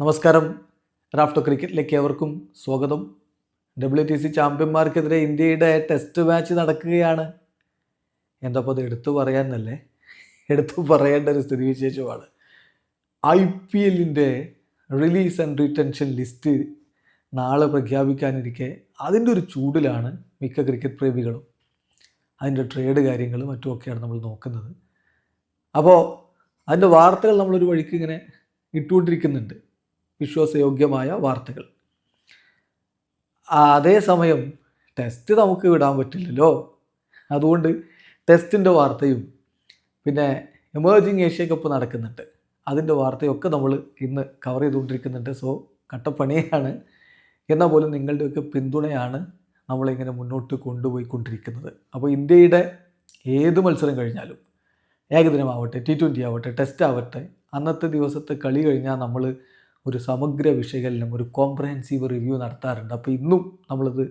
നമസ്കാരം. റാഫ്റ്റോ ക്രിക്കറ്റിലേക്ക് ഏവർക്കും സ്വാഗതം. ഡബ്ല്യു ടി സി ചാമ്പ്യന്മാർക്കെതിരെ ഇന്ത്യയുടെ ടെസ്റ്റ് മാച്ച് നടക്കുകയാണ്. എന്താ അത് എടുത്തു പറയാനല്ലേ? എടുത്തു പറയേണ്ട ഒരു സ്ഥിതിവിശേഷമാണ്. ഐ പി എല്ലിന്റെ റിലീസ് ആൻഡ് റിട്ടൻഷൻ ലിസ്റ്റ് നാളെ പ്രഖ്യാപിക്കാനിരിക്കെ അതിന്റെ ഒരു ചൂടിലാണ് മിക്ക ക്രിക്കറ്റ് പ്രേമികളും. അതിന്റെ ട്രേഡ് കാര്യങ്ങളും മറ്റുമൊക്കെയാണ് നമ്മൾ നോക്കുന്നത്. അപ്പോൾ അതിന്റെ വാർത്തകൾ നമ്മളൊരു വഴിക്ക് ഇങ്ങനെ ഇട്ടുകൊണ്ടിരിക്കുന്നുണ്ട്. വിശ്വാസയോഗ്യമായ വാർത്തകൾ. അതേസമയം ടെസ്റ്റ് നമുക്ക് വിടാൻ പറ്റില്ലല്ലോ. അതുകൊണ്ട് ടെസ്റ്റിന്റെ വാർത്തയും പിന്നെ എമേർജിങ് ഏഷ്യ കപ്പ് നടക്കുന്നുണ്ട്. അതിന്റെ വാർത്തയൊക്കെ നമ്മൾ ഇന്ന് കവർ ചെയ്തുകൊണ്ടിരിക്കുന്നുണ്ട്. സോ കട്ടപ്പണിയാണ് എന്നാൽ പോലും നിങ്ങളുടെയൊക്കെ പിന്തുണയാണ് നമ്മളിങ്ങനെ മുന്നോട്ട് കൊണ്ടുപോയിക്കൊണ്ടിരിക്കുന്നത്. അപ്പോൾ ഇന്ത്യയുടെ ഏത് മത്സരം കഴിഞ്ഞാലും ഏകദിനമാവട്ടെ ടി ട്വന്റി ആവട്ടെ ടെസ്റ്റ് ആവട്ടെ അന്നത്തെ ദിവസത്തെ കളി കഴിഞ്ഞാൽ നമ്മൾ ഒരു സമഗ്ര വിശകലനം ഒരു കോംപ്രഹെൻസീവ് റിവ്യൂ നടത്താറുണ്ട്. അപ്പോൾ ഇന്നും നമ്മളത്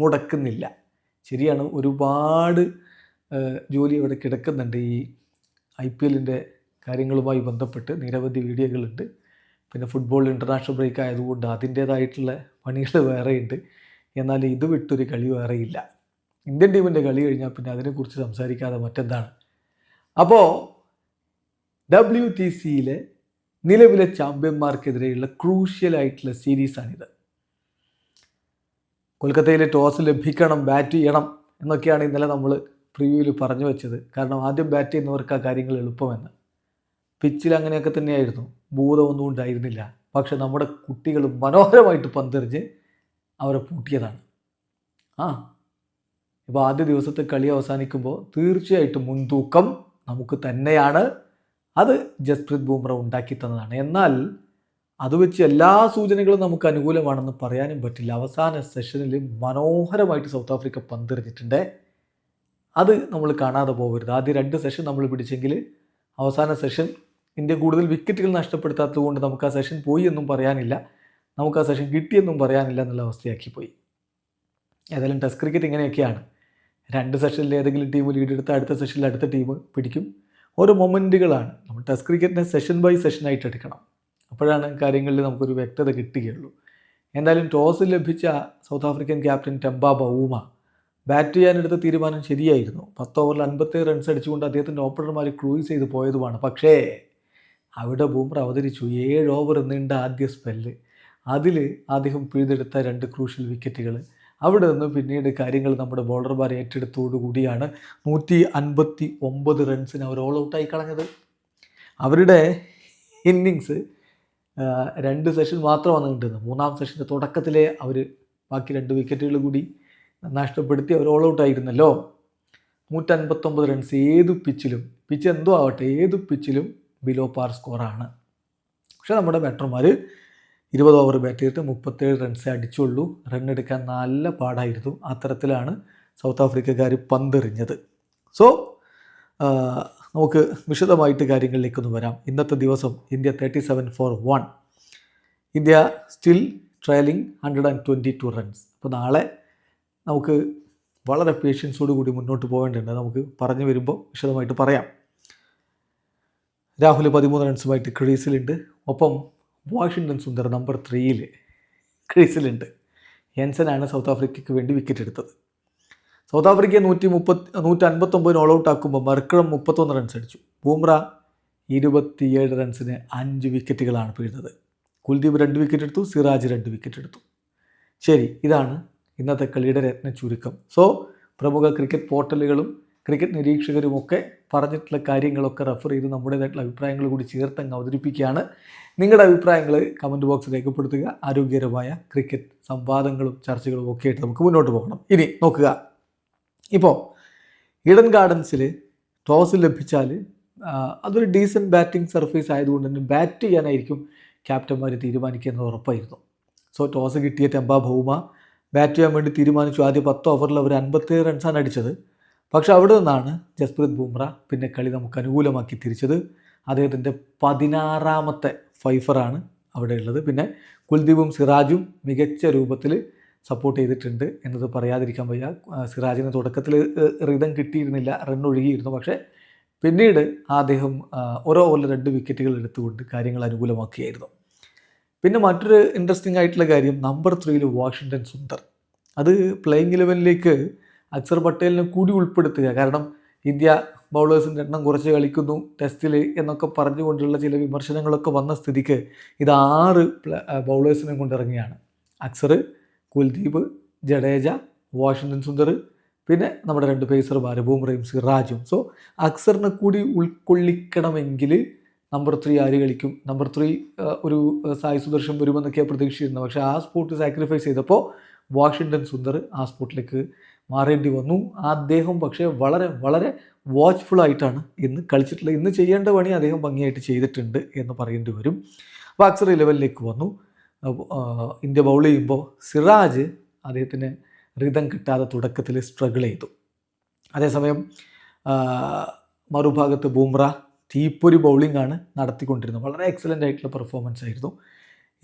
മുടക്കുന്നില്ല. ശരിയാണ് ഒരുപാട് ജോലി ഇവിടെ കിടക്കുന്നുണ്ട്. ഈ ഐ പി എല്ലിന്റെ കാര്യങ്ങളുമായി ബന്ധപ്പെട്ട് നിരവധി വീഡിയോകളുണ്ട്. പിന്നെ ഫുട്ബോൾ ഇന്റർനാഷണൽ ബ്രേക്ക് ആയതുകൊണ്ട് അതിന്റേതായിട്ടുള്ള പണികൾ വേറെയുണ്ട്. എന്നാൽ ഇത് വിട്ടൊരു കളി വേറെയില്ല. ഇന്ത്യൻ ടീമിന്റെ കളി കഴിഞ്ഞാൽ പിന്നെ അതിനെക്കുറിച്ച് സംസാരിക്കാതെ മറ്റെന്താണ്? അപ്പോൾ ഡബ്ല്യു ടി സിയിലെ നിലവിലെ ചാമ്പ്യന്മാർക്കെതിരെയുള്ള ക്രൂഷ്യൽ ആയിട്ടുള്ള സീരീസാണിത്. കൊൽക്കത്തയിലെ ടോസ് ലഭിക്കണം ബാറ്റ് ചെയ്യണം എന്നൊക്കെയാണ് ഇന്നലെ നമ്മൾ പ്രിവ്യൂവിൽ പറഞ്ഞു വെച്ചത്. കാരണം ആദ്യം ബാറ്റ് ചെയ്യുന്നവർക്ക് ആ കാര്യങ്ങൾ എളുപ്പമെന്ന്. പിച്ചിൽ അങ്ങനെയൊക്കെ തന്നെയായിരുന്നു. ഭൂതമൊന്നും ഉണ്ടായിരുന്നില്ല. പക്ഷെ നമ്മുടെ കുട്ടികൾ മനോഹരമായിട്ട് പന്തെറിഞ്ഞ് അവരെ പൂട്ടിയതാണ്. ആ ഇപ്പോൾ ആദ്യ ദിവസത്തെ കളി അവസാനിക്കുമ്പോൾ തീർച്ചയായിട്ടും മുൻതൂക്കം നമുക്ക് തന്നെയാണ്. അത് ജസ്പ്രീത് ബുംറ ഉണ്ടാക്കി തന്നതാണ്. എന്നാൽ അത് വെച്ച് എല്ലാ സൂചനകളും നമുക്ക് അനുകൂലമാണെന്ന് പറയാനും പറ്റില്ല. അവസാന സെഷനിൽ മനോഹരമായിട്ട് സൗത്ത് ആഫ്രിക്ക പന്തെറിഞ്ഞിട്ടുണ്ട്. അത് നമ്മൾ കാണാതെ പോകരുത്. ആദ്യ രണ്ട് സെഷൻ നമ്മൾ പിടിച്ചെങ്കിൽ അവസാന സെഷൻ ഇന്ത്യ കൂടുതൽ വിക്കറ്റുകൾ നഷ്ടപ്പെടുത്താത്തത് കൊണ്ട് നമുക്ക് ആ സെഷൻ പോയി എന്നും പറയാനില്ല. നമുക്ക് ആ സെഷൻ കിട്ടിയെന്നും പറയാനില്ല എന്നുള്ള അവസ്ഥയാക്കി പോയി. ഏതായാലും ടെസ്റ്റ് ക്രിക്കറ്റ് ഇങ്ങനെയൊക്കെയാണ്. രണ്ട് സെഷനിൽ ഏതെങ്കിലും ടീം ലീഡ് എടുത്ത് അടുത്ത സെഷനിൽ അടുത്ത ടീം പിടിക്കും. ഓരോ മൊമെന്റുകളാണ് നമ്മൾ ടെസ്റ്റ് ക്രിക്കറ്റിനെ സെഷൻ ബൈ സെഷനായിട്ട് എടുക്കണം. അപ്പോഴാണ് കാര്യങ്ങളിൽ നമുക്കൊരു വ്യക്തത കിട്ടുകയുള്ളൂ. എന്തായാലും ടോസ് ലഭിച്ച south African captain Temba Bavuma bat ചെയ്യാനെടുത്ത തീരുമാനം ശരിയായിരുന്നു. പത്ത് ഓവറിൽ അൻപത്തേഴ് റൺസ് അടിച്ചുകൊണ്ട് അദ്ദേഹത്തിന്റെ ഓപ്പണർമാർ ക്രൂയിസ് ചെയ്ത് പോയതുമാണ്. പക്ഷേ അവിടെ ബൂമർ അവതരിച്ചു. ഏഴ് ഓവർ നീണ്ട ആദ്യ സ്പെല്ല്. അതിൽ അദ്ദേഹം പിഴുതെടുത്ത രണ്ട് ക്രൂഷ്യൽ വിക്കറ്റുകൾ അവിടെ നിന്ന് പിന്നീട് കാര്യങ്ങൾ നമ്മുടെ ബോളർമാർ ഏറ്റെടുത്തോടുകൂടിയാണ് നൂറ്റി അൻപത്തി ഒമ്പത് റൺസിന് അവർ ഓൾ ഔട്ടായി കളഞ്ഞത്. അവരുടെ ഇന്നിങ്സ് രണ്ട് സെഷൻ മാത്രമാണ് കിട്ടുന്നത് മൂന്നാം സെഷന്റെ തുടക്കത്തിലെ അവർ ബാക്കി രണ്ട് വിക്കറ്റുകൾ കൂടി നഷ്ടപ്പെടുത്തി അവർ ഓൾ ഔട്ടായിരുന്നല്ലോ നൂറ്റൻപത്തൊമ്പത് റൺസ് ഏത് പിച്ചിലും പിച്ച് എന്തോ ആവട്ടെ ഏത് പിച്ചിലും ബിലോ പാർ സ്കോറാണ് പക്ഷേ നമ്മുടെ ബാറ്റർമാർ ഇരുപത് ഓവർ ബാറ്റ് ചെയ്തിട്ട് മുപ്പത്തേഴ് റൺസേ അടിച്ചുള്ളൂ. റൺ എടുക്കാൻ നല്ല പാടായിരുന്നു. അത്തരത്തിലാണ് സൗത്ത് ആഫ്രിക്കക്കാർ പന്തെറിഞ്ഞത്. സോ നമുക്ക് വിശദമായിട്ട് കാര്യങ്ങളിലേക്കൊന്ന് വരാം. ഇന്നത്തെ ദിവസം India thirty seven four one India still trailing hundred and twenty two runs അപ്പോൾ നാളെ നമുക്ക് വളരെ പേഷ്യൻസോടു കൂടി മുന്നോട്ട് പോകേണ്ടതുണ്ട്. നമുക്ക് പറഞ്ഞു വരുമ്പോൾ വിശദമായിട്ട് പറയാം. രാഹുൽ പതിമൂന്ന് റൺസുമായിട്ട് ക്രീസിലുണ്ട്. ഒപ്പം വാഷിങ്ടൺ സുന്ദർ നമ്പർ ത്രീയിൽ ക്രീസിലുണ്ട്. യെൻസനാണ് സൗത്ത് ആഫ്രിക്കയ്ക്ക് വേണ്ടി വിക്കറ്റ് എടുത്തത്. സൗത്ത് ആഫ്രിക്കയെ നൂറ്റി മുപ്പത്തി നൂറ്റി അൻപത്തൊമ്പതിന് ഓൾ ഔട്ട് ആക്കുമ്പോൾ മർക്കളം മുപ്പത്തൊന്ന് റൺസ് അടിച്ചു. ബൂമ്ര ഇരുപത്തിയേഴ് റൺസിന് അഞ്ച് വിക്കറ്റുകളാണ് പിഴുന്നത് കുൽദീപ് രണ്ട് വിക്കറ്റ് എടുത്തു സിറാജ് രണ്ട് വിക്കറ്റ് എടുത്തു. ശരി ഇതാണ് ഇന്നത്തെ കളിയുടെ രത്ന ചുരുക്കം സോ പ്രമുഖ ക്രിക്കറ്റ് പോർട്ടലുകളും ക്രിക്കറ്റ് നിരീക്ഷകരുമൊക്കെ പറഞ്ഞിട്ടുള്ള കാര്യങ്ങളൊക്കെ റെഫർ ചെയ്ത് നമ്മുടേതായിട്ടുള്ള അഭിപ്രായങ്ങൾ കൂടി ചേർത്ത് അങ്ങ് അവതരിപ്പിക്കുകയാണ്. നിങ്ങളുടെ അഭിപ്രായങ്ങൾ കമന്റ് ബോക്സ് രേഖപ്പെടുത്തുക. ആരോഗ്യകരമായ ക്രിക്കറ്റ് സംവാദങ്ങളും ചർച്ചകളും ഒക്കെ ആയിട്ട് നമുക്ക് മുന്നോട്ട് പോകണം. ഇനി നോക്കുക. ഇപ്പോൾ ഇഡൻ ഗാർഡൻസിൽ ടോസ് ലഭിച്ചാൽ അതൊരു ഡീസന്റ് ബാറ്റിംഗ് സർഫേസ് ആയതുകൊണ്ട് തന്നെ ബാറ്റ് ചെയ്യാനായിരിക്കും ക്യാപ്റ്റന്മാർ തീരുമാനിക്കുക എന്നത് ഉറപ്പായിരുന്നു. സോ ടോസ് കിട്ടിയ ടെമ്പ ഭൗമ ബാറ്റ് ചെയ്യാൻ വേണ്ടി തീരുമാനിച്ചു. ആദ്യ പത്ത് ഓവറിൽ അവർ അൻപത്തേഴ് റൺസാണ് അടിച്ചത്. പക്ഷെ അവിടെ നിന്നാണ് ജസ്പ്രീത് ബുംറ പിന്നെ കളി നമുക്ക് അനുകൂലമാക്കി തിരിച്ചത്. അദ്ദേഹത്തിന്റെ പതിനാറാമത്തെ ഫൈഫറാണ് അവിടെ ഉള്ളത്. പിന്നെ കുൽദീപും സിറാജും മികച്ച രൂപത്തിൽ സപ്പോർട്ട് ചെയ്തിട്ടുണ്ട് എന്നത് പറയാതിരിക്കാൻ വയ്യ. സിറാജിന് തുടക്കത്തിൽ റിതം കിട്ടിയിരുന്നില്ല റൺ ഒഴുകിയിരുന്നു. പക്ഷേ പിന്നീട് അദ്ദേഹം ഓരോ ഓവറിൽ രണ്ട് വിക്കറ്റുകൾ എടുത്തുകൊണ്ട് കാര്യങ്ങൾ അനുകൂലമാക്കിയായിരുന്നു. പിന്നെ മറ്റൊരു ഇൻട്രസ്റ്റിംഗ് ആയിട്ടുള്ള കാര്യം നമ്പർ ത്രീയിൽ വാഷിങ്ടൺ സുന്ദർ. അത് പ്ലേയിങ് ഇലവനിലേക്ക് അക്സർ പട്ടേലിനെ കൂടി ഉൾപ്പെടുത്തുക. കാരണം ഇന്ത്യ ബൗളേഴ്സിന്റെ എണ്ണം കുറച്ച് കളിക്കുന്നു ടെസ്റ്റിൽ എന്നൊക്കെ പറഞ്ഞുകൊണ്ടുള്ള ചില വിമർശനങ്ങളൊക്കെ വന്ന സ്ഥിതിക്ക് ഇത് ആറ് ബൗളേഴ്സിനെ കൊണ്ടിറങ്ങിയാണ് അക്സർ കുൽദീപ് ജഡേജ വാഷിങ്ടൺ സുന്ദർ പിന്നെ നമ്മുടെ രണ്ട് പേസർമാർ ബൂംറയും സിറാജും സോ അക്സറിനെ കൂടി ഉൾക്കൊള്ളിക്കണമെങ്കിൽ നമ്പർ ത്രീ ആര് കളിക്കും? നമ്പർ ത്രീ ഒരു സായി സുദർശൻ വരുമെന്നൊക്കെയാണ് പ്രതീക്ഷിച്ചിരുന്നത്. പക്ഷേ ആ സ്പോട്ട് സാക്രിഫൈസ് ചെയ്തപ്പോൾ വാഷിങ്ടൺ സുന്ദർ ആ സ്പോട്ടിലേക്ക് മാറേണ്ടി വന്നു. അദ്ദേഹം പക്ഷേ വളരെ വളരെ വാച്ച്ഫുൾ ആയിട്ടാണ് ഇന്ന് കളിച്ചിട്ടുള്ളത്. ഇന്ന് ചെയ്യേണ്ട പണി അദ്ദേഹം ഭംഗിയായിട്ട് ചെയ്തിട്ടുണ്ട് എന്ന് പറയേണ്ടി വരും. അപ്പോൾ അക്സർ ലെവലിലേക്ക് വന്നു ഇന്ത്യ ബൗൾ ചെയ്യുമ്പോൾ സിറാജ് അദ്ദേഹത്തിന് റിതം കിട്ടാതെ തുടക്കത്തിൽ സ്ട്രഗിൾ ചെയ്തു. അതേസമയം മറുഭാഗത്ത് ബൂംറ തീപ്പൊരി ബൗളിംഗ് ആണ് നടത്തിക്കൊണ്ടിരുന്നത്. വളരെ എക്സലന്റ് ആയിട്ടുള്ള പെർഫോമൻസ് ആയിരുന്നു.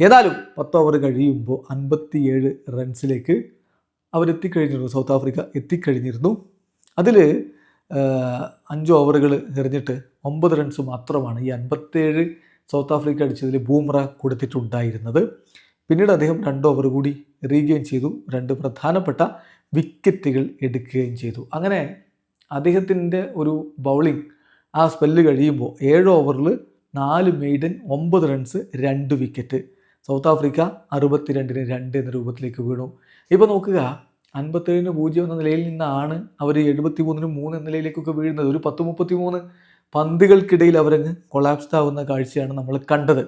ഏതായാലും പത്ത് ഓവർ കഴിയുമ്പോൾ അൻപത്തിയേഴ് റൺസിലേക്ക് അവരെത്തിക്കഴിഞ്ഞിരുന്നു. South Africa എത്തിക്കഴിഞ്ഞിരുന്നു. അതിൽ അഞ്ച് ഓവറുകൾ എറിഞ്ഞിട്ട് ഒമ്പത് റൺസ് മാത്രമാണ് ഈ അൻപത്തേഴ് സൗത്ത് ആഫ്രിക്ക അടിച്ചതിൽ ബൂമ്ര കൊടുത്തിട്ടുണ്ടായിരുന്നത്. പിന്നീട് അദ്ദേഹം രണ്ട് ഓവർ കൂടി എറിയുകയും ചെയ്തു. രണ്ട് പ്രധാനപ്പെട്ട വിക്കറ്റുകൾ എടുക്കുകയും ചെയ്തു. അങ്ങനെ അദ്ദേഹത്തിന്റെ ഒരു ബൗളിംഗ് ആ സ്പെല്ല് കഴിയുമ്പോൾ ഏഴ് ഓവറിൽ നാല് മെയ്ഡൻ ഒമ്പത് റൺസ് രണ്ട് വിക്കറ്റ് സൗത്ത് ആഫ്രിക്ക അറുപത്തിരണ്ടിന് രണ്ട് എന്ന രൂപത്തിലേക്ക് വീണു. ഇപ്പോൾ നോക്കുക അൻപത്തേഴിന് പൂജ്യം എന്ന നിലയിൽ നിന്നാണ് അവർ എഴുപത്തി മൂന്നിന് മൂന്ന് എന്ന നിലയിലേക്കൊക്കെ വീഴുന്നത്. ഒരു പത്ത് മുപ്പത്തി മൂന്ന് പന്തുകൾക്കിടയിൽ അവരങ്ങ് കൊളാപ്സ്ഡ് ആവുന്ന കാഴ്ചയാണ് നമ്മൾ കണ്ടത്.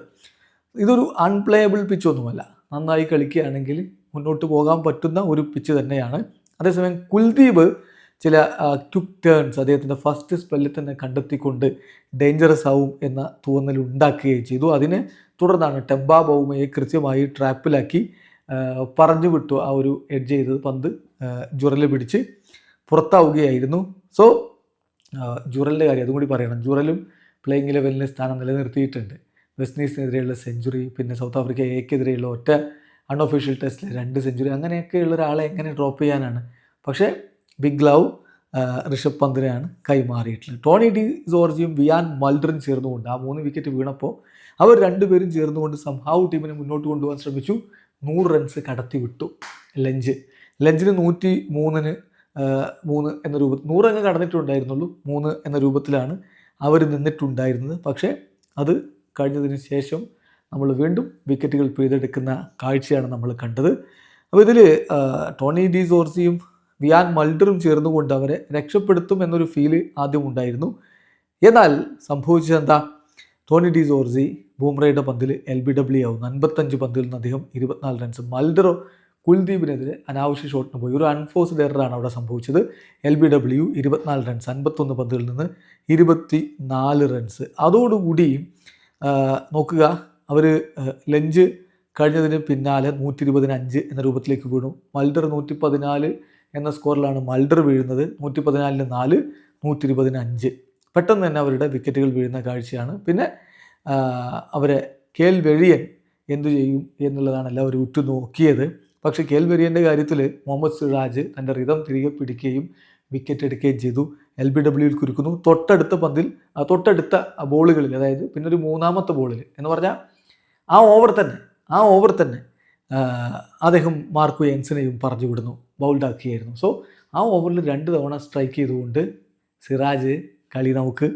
ഇതൊരു അൺപ്ലേയബിൾ പിച്ച് ഒന്നുമല്ല. നന്നായി കളിക്കുകയാണെങ്കിൽ മുന്നോട്ട് പോകാൻ പറ്റുന്ന ഒരു പിച്ച് തന്നെയാണ്. അതേസമയം കുൽദീപ് ചില ക്യുക്ക് ടേൺസ് അദ്ദേഹത്തിന്റെ ഫസ്റ്റ് സ്പെല്ലിൽ തന്നെ കണ്ടെത്തിക്കൊണ്ട് ഡേഞ്ചറസ് ആവും എന്ന തോന്നൽ ഉണ്ടാക്കുകയും ചെയ്തു. അതിനെ തുടർന്നാണ് ടെമ്പ ബൗമയെ കൃത്യമായി ട്രാപ്പിലാക്കി പറഞ്ഞു വിട്ടു ആ ഒരു എഡ്ജ് ചെയ്തത്. പന്ത് ജുറൽ പിടിച്ച് പുറത്താവുകയായിരുന്നു. സോ ജുറലിന്റെ കാര്യം അതും കൂടി പറയണം. ജുറലും പ്ലേയിങ് ലെവലിന്റെ സ്ഥാനം നിലനിർത്തിയിട്ടുണ്ട്. വെസ്റ്റ് ഇൻഡീസിനെതിരെയുള്ള സെഞ്ചുറി പിന്നെ സൗത്ത് ആഫ്രിക്ക എക്കെതിരെയുള്ള ഒറ്റ അൺഒഫീഷ്യൽ ടെസ്റ്റിൽ രണ്ട് സെഞ്ചുറി അങ്ങനെയൊക്കെയുള്ള ഒരാളെ എങ്ങനെ ഡ്രോപ്പ് ചെയ്യാനാണ്? പക്ഷേ ബിഗ് ലവ് ഋഷഭ് പന്തിനെയാണ് കൈമാറിയിട്ടുള്ളത്. ടോണി ഡി ജോർജിയും വിയാൻ മൽഡറും ചേർന്നുകൊണ്ട് ആ മൂന്ന് വിക്കറ്റ് വീണപ്പോൾ അവർ രണ്ടുപേരും ചേർന്നുകൊണ്ട് സംഹാവ് ടീമിനെ മുന്നോട്ട് കൊണ്ടുപോകാൻ ശ്രമിച്ചു. നൂറ് റൺസ് കടത്തി വിട്ടു ലഞ്ച്. ലഞ്ചിന് നൂറ്റി മൂന്നിന് മൂന്ന് എന്ന രൂപത്തിൽ നൂറങ്ങ് കടന്നിട്ടുണ്ടായിരുന്നുള്ളൂ മൂന്ന് എന്ന രൂപത്തിലാണ് അവർ നിന്നിട്ടുണ്ടായിരുന്നത്. പക്ഷേ അത് കഴിഞ്ഞതിന് ശേഷം നമ്മൾ വീണ്ടും വിക്കറ്റുകൾ പിഴുതെടുക്കുന്ന കാഴ്ചയാണ് നമ്മൾ കണ്ടത്. അപ്പോൾ ഇതിൽ ടോണി ഡി സോർസിയും വിയാൻ മൾഡറും ചേർന്നുകൊണ്ട് അവരെ രക്ഷപ്പെടുത്തും എന്നൊരു ഫീൽ ആദ്യം ഉണ്ടായിരുന്നു. എന്നാൽ സംഭവിച്ചത് എന്താ? ടോണി ഡി ജോർജി ബൂംറയുടെ പന്തിൽ എൽ ബി ഡബ്ല്യു ആവുന്നു അൻപത്തഞ്ച് പന്തിൽ നിന്ന് അദ്ദേഹം ഇരുപത്തിനാല് റൺസ് മൽഡറോ കുൽദീപിനെതിരെ അനാവശ്യ ഷോട്ടിന് പോയി. ഒരു അൺഫോഴ്സ്ഡ് എററാണ് അവിടെ സംഭവിച്ചത്. എൽ ബി ഡബ്ല്യു ഇരുപത്തിനാല് റൺസ് അൻപത്തൊന്ന് പന്തിൽ നിന്ന് ഇരുപത്തി നാല് റൺസ് അതോടുകൂടി നോക്കുക അവർ ലഞ്ച് കഴിഞ്ഞതിന് പിന്നാലെ നൂറ്റി ഇരുപതിന് അഞ്ച് എന്ന രൂപത്തിലേക്ക് വീണു. മൽഡർ നൂറ്റി പതിനാല് എന്ന സ്കോറിലാണ് മൽഡർ വീഴുന്നത്. നൂറ്റി പതിനാലിന് നാല് നൂറ്റി ഇരുപതിന് അഞ്ച്. പെട്ടെന്ന് തന്നെ അവരുടെ വിക്കറ്റുകൾ വീഴുന്ന കാഴ്ചയാണ്. പിന്നെ അവരെ കേൽവെഴിയൻ എന്തു ചെയ്യും എന്നുള്ളതാണ് എല്ലാവരും ഉറ്റുനോക്കിയത്. പക്ഷേ കേൽ വെരിയന്റെ കാര്യത്തിൽ മുഹമ്മദ് സിറാജ് തന്റെ റിതം തിരികെ പിടിക്കുകയും വിക്കറ്റ് എടുക്കുകയും ചെയ്തു. എൽ ബി ഡബ്ല്യുവിൽ കുരുക്കുന്നു. തൊട്ടടുത്ത പന്തിൽ തൊട്ടടുത്ത ബോളുകളിൽ അതായത് പിന്നെ ഒരു മൂന്നാമത്തെ ബോളിൽ എന്ന് പറഞ്ഞാൽ ആ ഓവർ തന്നെ ആ ഓവർ തന്നെ അദ്ദേഹം മാർക്ക് എൻസിനെയും പറഞ്ഞു വിടുന്നു. ബൗൾഡാക്കിയായിരുന്നു സോ ആ ഓവറിൽ രണ്ട് തവണ സ്ട്രൈക്ക് ചെയ്തുകൊണ്ട് സിറാജ് കളി നമുക്ക്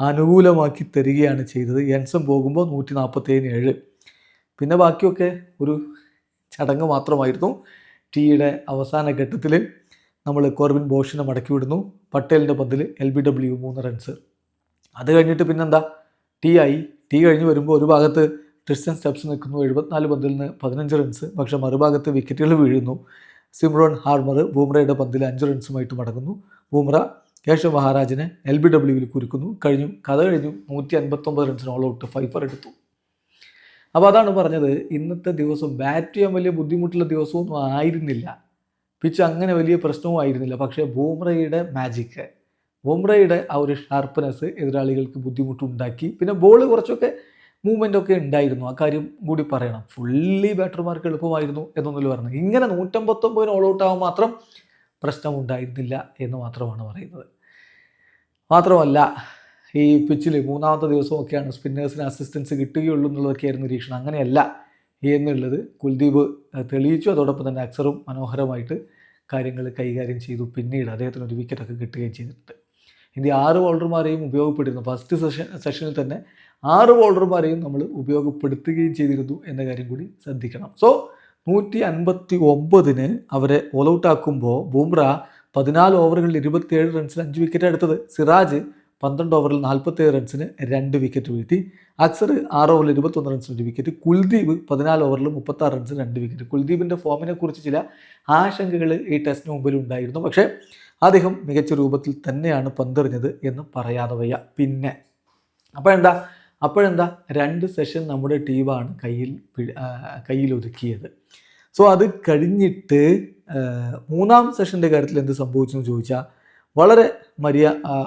അനുകൂലമാക്കി തരികയാണ് ചെയ്തത്. എൻസം പോകുമ്പോൾ നൂറ്റി നാൽപ്പത്തേഴ് ഏഴ് പിന്നെ ബാക്കിയൊക്കെ ഒരു ചടങ്ങ് മാത്രമായിരുന്നു. ടീയുടെ അവസാന ഘട്ടത്തിൽ നമ്മൾ കോർബിൻ ബോഷിനെ മടക്കി വിടുന്നു. പട്ടേലിന്റെ പന്തിൽ എൽ ബി ഡബ്ല്യു മൂന്ന് റൺസ് അത് കഴിഞ്ഞിട്ട് പിന്നെന്താ? ടി ആയി. ടി കഴിഞ്ഞ് വരുമ്പോൾ ഒരു ഭാഗത്ത് ക്രിസ്ത്യൻ സ്റ്റെപ്സ് നിൽക്കുന്നു. എഴുപത്തിനാല് പന്തിൽ നിന്ന് പതിനഞ്ച് റൺസ് പക്ഷേ മറുഭാഗത്ത് വിക്കറ്റുകൾ വീഴുന്നു. സിമ്രോൺ ഹാർമർ ബൂമ്രയുടെ പന്തിൽ അഞ്ച് റൺസുമായിട്ട് മടങ്ങുന്നു. ബൂമ്ര കേശവ് മഹാരാജിനെ എൽ ബി ഡബ്ല്യുവിൽ കുരുക്കുന്നു. കഴിഞ്ഞു കഥ കഴിഞ്ഞു. നൂറ്റി അൻപത്തൊമ്പത് റൺസിന് ഓൾ ഔട്ട് ഫൈഫർ എടുത്തു. അപ്പോൾ അതാണ് പറഞ്ഞത് ഇന്നത്തെ ദിവസം ബാറ്റ് ചെയ്യാൻ വലിയ ബുദ്ധിമുട്ടുള്ള ദിവസമൊന്നും ആയിരുന്നില്ല. പിച്ച് അങ്ങനെ വലിയ പ്രശ്നവും ആയിരുന്നില്ല. പക്ഷേ ബോംറയുടെ മാജിക്ക് ബോംറയുടെ ആ ഒരു ഷാർപ്പ്നെസ് എതിരാളികൾക്ക് ബുദ്ധിമുട്ടുണ്ടാക്കി. പിന്നെ ബോൾ കുറച്ചൊക്കെ മൂവ്മെന്റ് ഒക്കെ ഉണ്ടായിരുന്നു. ആ കാര്യം കൂടി പറയണം. ഫുള്ളി ബാറ്റർമാർക്ക് എളുപ്പമായിരുന്നു എന്നൊന്നുമില്ല പറഞ്ഞു ഇങ്ങനെ നൂറ്റമ്പത്തൊമ്പതിന് ഓൾ ഔട്ട് ആവാൻ മാത്രം പ്രശ്നമുണ്ടായിരുന്നില്ല എന്ന് മാത്രമാണ് പറയുന്നത്. മാത്രമല്ല ഈ പിച്ചിൽ മൂന്നാമത്തെ ദിവസമൊക്കെയാണ് സ്പിന്നേഴ്സിന് അസിസ്റ്റൻസ് കിട്ടുകയുള്ളൂ എന്നുള്ളതൊക്കെയായിരുന്നു നിരീക്ഷണം. അങ്ങനെയല്ല എന്നുള്ളത്. കുൽദീപ് തെളിയിച്ചു. അതോടൊപ്പം തന്നെ അക്സറും മനോഹരമായിട്ട് കാര്യങ്ങൾ കൈകാര്യം ചെയ്തു. പിന്നീട് അദ്ദേഹത്തിന് ഒരു വിക്കറ്റൊക്കെ കിട്ടുകയും ചെയ്തിട്ടുണ്ട്. ഇന്ത്യ ആറ് ബോളർമാരെയും ഉപയോഗപ്പെട്ടിരുന്നു ഫസ്റ്റ് സെഷൻ സെഷനിൽ തന്നെ ആറ് ബോളർമാരെയും നമ്മൾ ഉപയോഗപ്പെടുത്തുകയും ചെയ്തിരുന്നു എന്ന കാര്യം കൂടി ശ്രദ്ധിക്കണം. സോ നൂറ്റി അൻപത്തി ഒമ്പതിന് അവരെ ഓൾ ഔട്ട് ആക്കുമ്പോൾ ബൂംറ പതിനാല് ഓവറുകളിൽ ഇരുപത്തിയേഴ് റൺസിന് അഞ്ച് വിക്കറ്റ് എടുത്തത്. സിറാജ് പന്ത്രണ്ട് ഓവറിൽ നാൽപ്പത്തേഴ് റൺസിന് രണ്ട് വിക്കറ്റ് വീഴ്ത്തി. അക്സർ ആറ് ഓവറിൽ ഇരുപത്തൊന്ന് റൺസിന് ഒരു വിക്കറ്റ്. കുൽദീപ് പതിനാല് ഓവറിൽ മുപ്പത്താറ് റൺസിന് രണ്ട് വിക്കറ്റ്. കുൽദീപിന്റെ ഫോമിനെക്കുറിച്ച് ചില ആശങ്കകൾ ഈ ടെസ്റ്റിന് മുമ്പിൽ ഉണ്ടായിരുന്നു. പക്ഷേ അദ്ദേഹം മികച്ച രൂപത്തിൽ തന്നെയാണ് പന്തെറിഞ്ഞത് എന്ന് പറയാതെ വയ്യ. പിന്നെ അപ്പോഴെന്താ? അപ്പോഴെന്താ? രണ്ട് സെഷൻ നമ്മുടെ ടീമാണ് കയ്യിൽ കയ്യിൽ ഒതുക്കിയത് സോ അത് കഴിഞ്ഞിട്ട് മൂന്നാം സെഷന്റെ കാര്യത്തിൽ എന്ത് സംഭവിച്ചെന്ന് ചോദിച്ചാൽ വളരെ മര്യ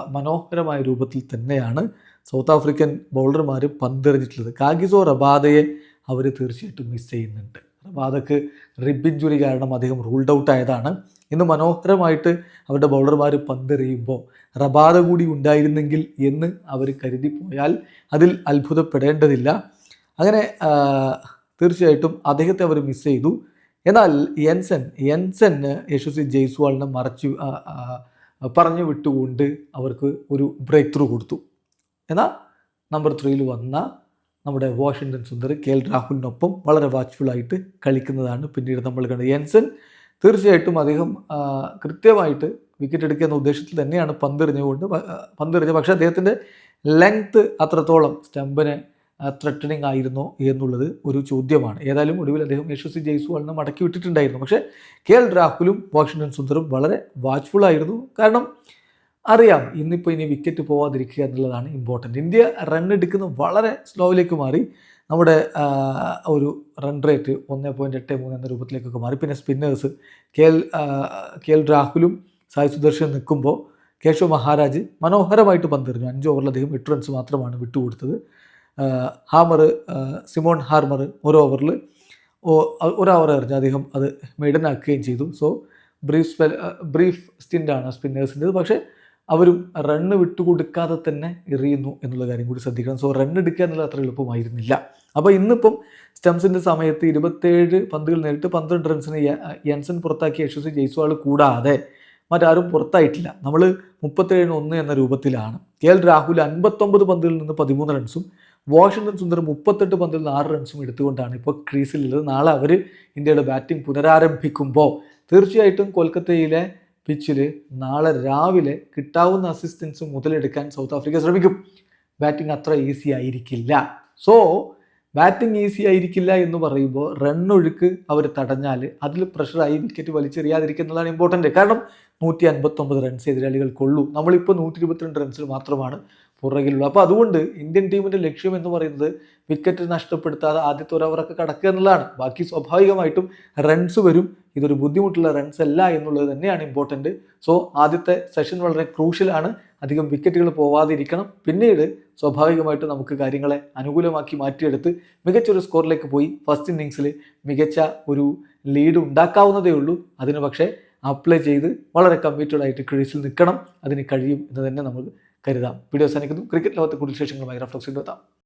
മനോഹരമായ രൂപത്തിൽ തന്നെയാണ് സൗത്ത് ആഫ്രിക്കൻ ബൗളർമാർ പന്തെറിഞ്ഞിട്ടുള്ളത്. കാഗിസോ റബാദയെ അവർ തീർച്ചയായിട്ടും മിസ് ചെയ്യുന്നുണ്ട്. റബാദക്ക് റിബ് ഇഞ്ചുറി കാരണം അദ്ദേഹം റൂൾഡ് ഔട്ട് ആയതാണ്. ഇന്ന് മനോഹരമായിട്ട് അവരുടെ ബൗളർമാർ പന്തെറിയുമ്പോൾ റബാദ കൂടി ഉണ്ടായിരുന്നെങ്കിൽ എന്ന് അവർ കരുതി പോയാൽ അതിൽ അത്ഭുതപ്പെടേണ്ടതില്ല. അങ്ങനെ തീർച്ചയായിട്ടും അദ്ദേഹത്തെ അവർ മിസ് ചെയ്തു. എന്നാൽ യൻസൻ യൻസന് യശസ്വി ജയ്സ്വാളിനെ മറച്ചു പറഞ്ഞു വിട്ടുകൊണ്ട് അവർക്ക് ഒരു ബ്രേക്ക് ത്രൂ കൊടുത്തു എന്നാൽ നമ്പർ ത്രീയിൽ വന്ന നമ്മുടെ വാഷിങ്ടൺ സുന്ദർ കെ എൽ രാഹുലിനൊപ്പം വളരെ വാച്ച്ഫുള്ളായിട്ട് കളിക്കുന്നതാണ് പിന്നീട് നമ്മൾ കണ്ടത്. യൻസൻ തീർച്ചയായിട്ടും അദ്ദേഹം കൃത്യമായിട്ട് വിക്കറ്റ് എടുക്കുക എന്ന ഉദ്ദേശത്തിൽ തന്നെയാണ് പന്തെറിഞ്ഞുകൊണ്ട് പന്തെറിഞ്ഞത്. പക്ഷേ അദ്ദേഹത്തിന്റെ ലെങ്ത്ത് അത്രത്തോളം സ്റ്റമ്പിന് ത്രട്ടണിങ് ആയിരുന്നോ എന്നുള്ളത് ഒരു ചോദ്യമാണ്. ഏതായാലും ഒടുവിൽ അദ്ദേഹം യശസ്വി ജയ്സ്വാളിനെ മടക്കി വിട്ടിട്ടുണ്ടായിരുന്നു. പക്ഷേ കെ എൽ രാഹുലും വാഷിങ്ടൺ സുന്ദറും വളരെ വാച്ച്ഫുൾ ആയിരുന്നു. കാരണം അറിയാം ഇന്നിപ്പോൾ ഇനി വിക്കറ്റ് പോവാതിരിക്കുക എന്നുള്ളതാണ് ഇമ്പോർട്ടന്റ് ഇന്ത്യ റൺ എടുക്കുന്ന വളരെ സ്ലോയിലേക്ക് മാറി. നമ്മുടെ ഒരു റൺ റേറ്റ് ഒന്ന് പോയിന്റ് എട്ട് മൂന്ന് എന്ന രൂപത്തിലേക്കൊക്കെ മാറി. പിന്നെ spinners K L K L രാഹുലും സായി സുദർശൻ നിൽക്കുമ്പോൾ കേശവ് മഹാരാജ് മനോഹരമായിട്ട് പന്തെറിഞ്ഞു. അഞ്ച് ഓവറിൽ അദ്ദേഹം എട്ട് റൺസ് മാത്രമാണ് വിട്ടുകൊടുത്തത്. ഹാമർ സിമോൺ ഹാർമർ ഒരു ഓവറിൽ ഒരു ഓവർ എറിഞ്ഞ് അദ്ദേഹം അത് മെയ്ഡൻ ആക്കുകയും ചെയ്തു. സോ ബ്രീഫ് സ്പെൽ ബ്രീഫ് സ്റ്റിന്റാണ് സ്പിന്നേഴ്സിന്റെത് പക്ഷേ അവരും റണ്ണ് വിട്ടുകൊടുക്കാതെ തന്നെ എറിയുന്നു എന്നുള്ള കാര്യം കൂടി ശ്രദ്ധിക്കണം. സോ റൺ എടുക്കുക എന്നുള്ളത് അത്ര എളുപ്പമായിരുന്നില്ല. അപ്പോൾ ഇന്നിപ്പം സ്റ്റംസിന്റെ സമയത്ത് ഇരുപത്തേഴ് പന്തുകൾ നേരിട്ട് പന്ത്രണ്ട് റൺസിന് യൻസൺ പുറത്താക്കിയ യശസ്വി ജയ്സ്വാൾ കൂടാതെ മറ്റാരും പുറത്തായിട്ടില്ല. നമ്മൾ മുപ്പത്തേഴിന് ഒന്ന് എന്ന രൂപത്തിലാണ്. കെ എൽ രാഹുൽ അൻപത്തൊമ്പത് പന്തുകളിൽ നിന്ന് പതിമൂന്ന് റൺസും വാഷിങ്ടൺ സുന്ദർ മുപ്പത്തെട്ട് പന്തിൽ നിന്ന് ആറ് റൺസും എടുത്തുകൊണ്ടാണ് ഇപ്പോൾ ക്രീസിലുള്ളത്. നാളെ അവർ ഇന്ത്യയുടെ ബാറ്റിംഗ് പുനരാരംഭിക്കുമ്പോൾ തീർച്ചയായിട്ടും കൊൽക്കത്തയിലെ പിച്ചിൽ നാളെ രാവിലെ കിട്ടാവുന്ന അസിസ്റ്റൻസ് മുതലെടുക്കാൻ സൗത്ത് ആഫ്രിക്ക ശ്രമിക്കും. ബാറ്റിംഗ് അത്ര ഈസി ആയിരിക്കില്ല. സോ ബാറ്റിംഗ് ഈസി ആയിരിക്കില്ല എന്ന് പറയുമ്പോൾ റണ്ണൊഴുക്ക് അവർ തടഞ്ഞാൽ അതിൽ പ്രഷറായി വിക്കറ്റ് വലിച്ചെറിയാതിരിക്കുക എന്നുള്ളതാണ് ഇമ്പോർട്ടന്റ് കാരണം നൂറ്റി അൻപത്തൊമ്പത് റൺസ് എതിരാളികൾക്കുള്ളൂ. നമ്മളിപ്പോൾ നൂറ്റി ഇരുപത്തിരണ്ട് റൺസിൽ മാത്രമാണ് പുറകിലുള്ളത് അപ്പോൾ അതുകൊണ്ട് ഇന്ത്യൻ ടീമിന്റെ ലക്ഷ്യം എന്ന് പറയുന്നത് വിക്കറ്റ് നഷ്ടപ്പെടുത്താതെ ആദ്യത്തെ ഒരവറൊക്കെ കടക്കുക എന്നുള്ളതാണ്. ബാക്കി സ്വാഭാവികമായിട്ടും റൺസ് വരും. ഇതൊരു ബുദ്ധിമുട്ടുള്ള റൺസ് അല്ല എന്നുള്ളത് തന്നെയാണ് ഇമ്പോർട്ടന്റ് സോ ആദ്യത്തെ സെഷൻ വളരെ ക്രൂഷ്യലാണ് അധികം വിക്കറ്റുകൾ പോവാതിരിക്കണം. പിന്നീട് സ്വാഭാവികമായിട്ടും നമുക്ക് കാര്യങ്ങളെ അനുകൂലമാക്കി മാറ്റിയെടുത്ത് മികച്ചൊരു സ്കോറിലേക്ക് പോയി ഫസ്റ്റ് ഇന്നിങ്സിൽ മികച്ച ഒരു ലീഡ് ഉണ്ടാക്കാവുന്നതേ ഉള്ളൂ. അതിന് പക്ഷേ അപ്ലൈ ചെയ്ത് വളരെ കമ്മിറ്റഡ് ആയിട്ട് ക്രീസിൽ നിൽക്കണം. അതിന് കഴിയും എന്ന് തന്നെ നമ്മൾ കരുതാം. വീഡിയോ അവസാനിക്കുന്നു. ക്രിക്കറ്റ് ലോകത്തെ കൂടുതൽ വിശേഷങ്ങളുമായി റഫ്ലക്സ് എത്താം.